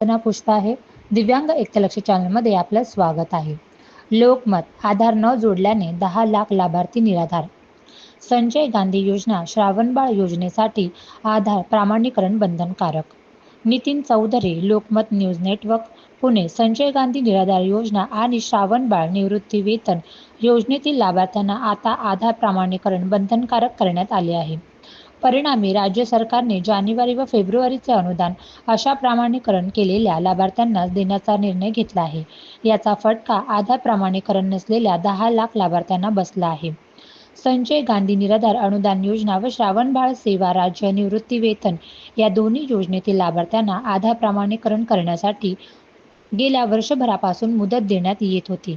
ना पुष्पा आहे. दिव्यांग एकलक्ष चॅनलमध्ये आपलं स्वागत आहे. लोकमत आधार न जोडल्याने दहा लाख लाभार्थी निराधार. संजय गांधी योजना श्रावणबाळ योजनेसाठी आधार प्रामाणीकरण बंधनकारक. Nitin Chaudhari Lokmat news network Pune. Sanjay Gandhi निराधार योजना आणि श्रावणबाळ निवृत्ती वेतन योजनेतील लाभार्थ्यांना आता आधार प्रामाणीकरण बंधनकारक करण्यात आले आहे. परिणामी राज्य सरकारने जानेवारी व फेब्रुवारीचे अनुदान अशा प्रमाणीकरण केलेल्या लाभार्थ्यांना देण्याचा निर्णय घेतला आहे. याचा फटका आधार प्रमाणीकरण नसलेल्या दहा लाख लाभार्थ्यांना बसला आहे. संजय गांधी निराधार अनुदान योजना व श्रावणबाळ सेवा राज्य निवृत्ती वेतन या दोन्ही योजनेतील लाभार्थ्यांना आधार प्रमाणीकरण करण्यासाठी गेल्या वर्षभरापासून मुदत देण्यात येत होती.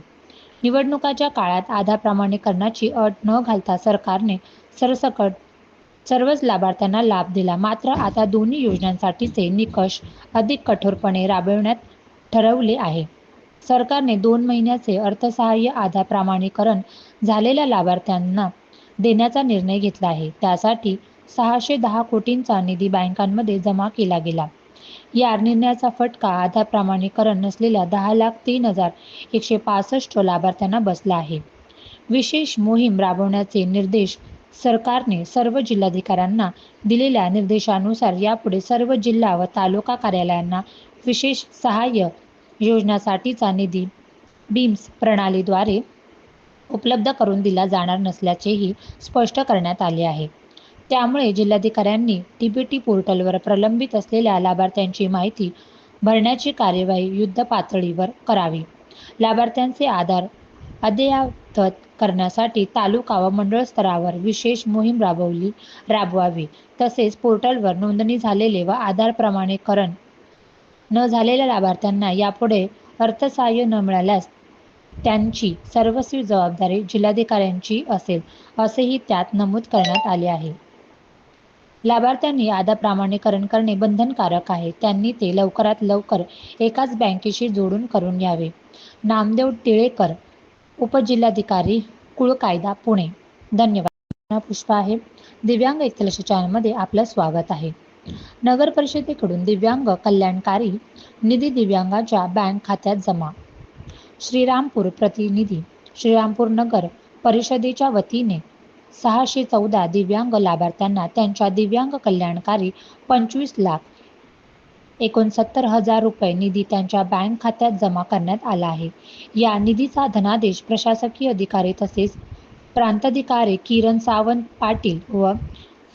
निवडणुकाच्या काळात आधार प्रमाणीकरणाची अट न घालता सरकारने सरसकट सर्वच लाभार्थ्यांना लाभ दिला. मात्र आता दोन्ही योजनांसाठीचे निकष अधिक कठोरपणे राबविण्यात ठरवले आहे. सरकारने दोन महिन्याचे अर्थसहाय्य आधार प्रमाणीकरण झालेल्या लाभार्थ्यांना देण्याचा निर्णय घेतला आहे. त्यासाठी सहाशे दहा कोटींचा निधी बँकांमध्ये जमा केला गेला. या निर्णयाचा फटका आधार प्रमाणीकरण नसलेल्या दहा लाख तीन हजार एकशे पासष्ट लाभार्थ्यांना बसला आहे. विशेष मोहीम राबवण्याचे निर्देश सरकारने सर्व जिल्हाधिकाऱ्यांना दिलेल्या निर्देशानुसार यापुढे सर्व जिल्हा व तालुका कार्यालयांना विशेष सहाय्य योजनासाठीचा निधी बीम्स प्रणालीद्वारे उपलब्ध करून दिला जाणार नसल्याचेही स्पष्ट करण्यात आले आहे. त्यामुळे जिल्हाधिकाऱ्यांनी टीबीटी पोर्टलवर प्रलंबित असलेल्या लाभार्थ्यांची माहिती भरण्याची कार्यवाही युद्ध पातळीवर करावी. लाभार्थ्यांचे आधार अद्ययावत करण्यासाठी तालुका व मंडळ स्तरावर विशेष मोहीम राबवली राबवावी. तसेच पोर्टलवर नोंदणी झालेले व आधार प्रमाणीकरण न झालेल्या लाभार्थ्यांना यापुढे अर्थसहाय्य न मिळाल्यास त्यांची सर्वस्वी जबाबदारी जिल्हाधिकाऱ्यांची असेल असेही त्यात नमूद करण्यात आले आहे. लाभार्थ्यांनी आधार प्रमाणीकरण करणे बंधनकारक आहे. त्यांनी ते लवकरात लवकर एकाच बँकेशी जोडून करून घ्यावे. नामदेव टिळेकर उपजिल्हाधिकारी कुळ कायदा पुणे. धन्यवाद. पुष्पा आहे. दिव्यांग एकलश चॅनलमध्ये आपलं स्वागत आहे. नगर परिषदेकडून दिव्यांग कल्याणकारी निधी दिव्यांगाच्या बँक खात्यात जमा. श्रीरामपूर प्रतिनिधी श्रीरामपूर नगर परिषदेच्या वतीने सहाशे चौदा दिव्यांग लाभार्थ्यांना त्यांच्या दिव्यांग कल्याणकारी पंचवीस लाख एकोणसत्तर हजार रुपये निधी त्यांच्या बँक खात्यात जमा करण्यात आला आहे. या निधीचा धनादेश प्रशासकीय अधिकारी तसेच प्रांताधिकारी किरण सावंत पाटील व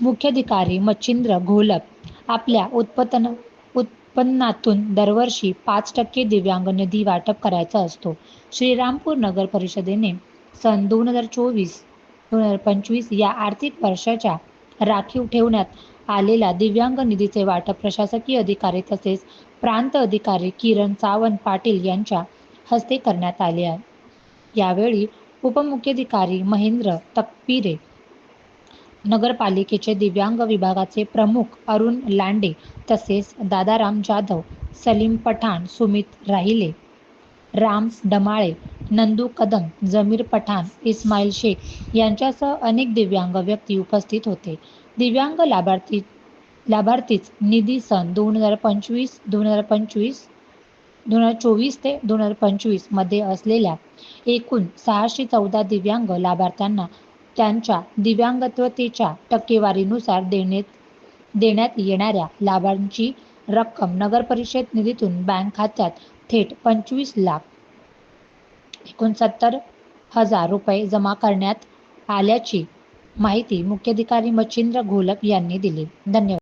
मुख्याधिकारी मच्छिंद्र घोलप आपल्या उत्पन्न उत्पन्नातून दरवर्षी पाच टक्के दिव्यांग निधी वाटप करायचा असतो. श्रीरामपूर नगर परिषदेने सन दोन हजार चोवीस दोन हजार पंचवीस या आर्थिक वर्षाच्या राखीव ठेवण्यात आलेल्या दिव्यांग निधीचे वाटप प्रशासकीय अधिकारी तसेच प्रांत अधिकारी किरण सावंत पाटील यांच्या हस्ते करण्यात आले आहे. यावेळी उपमुख्याधिकारी महेंद्र तकपिरे नगरपालिकेचे दिव्यांग विभागाचे प्रमुख अरुण लांडे तसेच दादाराम जाधव सलीम पठाण सुमित राहिले राम डमाळे नंदू कदम जमीर पठाण इस्माईल शेख यांच्यासह अनेक दिव्यांग व्यक्ती उपस्थित होते. दिव्यांग लाभार्थी लाभार्थीच निधी सन दोन हजार पंचवीस दोन हजार पंचवीस दोन हजार चोवीस ते दोन हजार पंचवीसमध्ये असलेल्या एकूण सहाशे चौदा दिव्यांग लाभार्थ्यांना त्यांच्या दिव्यांगत्वतेच्या टक्केवारीनुसार देण्यात देण्यात येणाऱ्या लाभांची रक्कम नगर परिषद निधीतून बँक खात्यात थेट पंचवीस लाख एकोणसत्तर हजार रुपये जमा करण्यात आल्याची माहिती मुख्याधिकारी मच्छिंद्र घोलप यांनी दिली. धन्यवाद.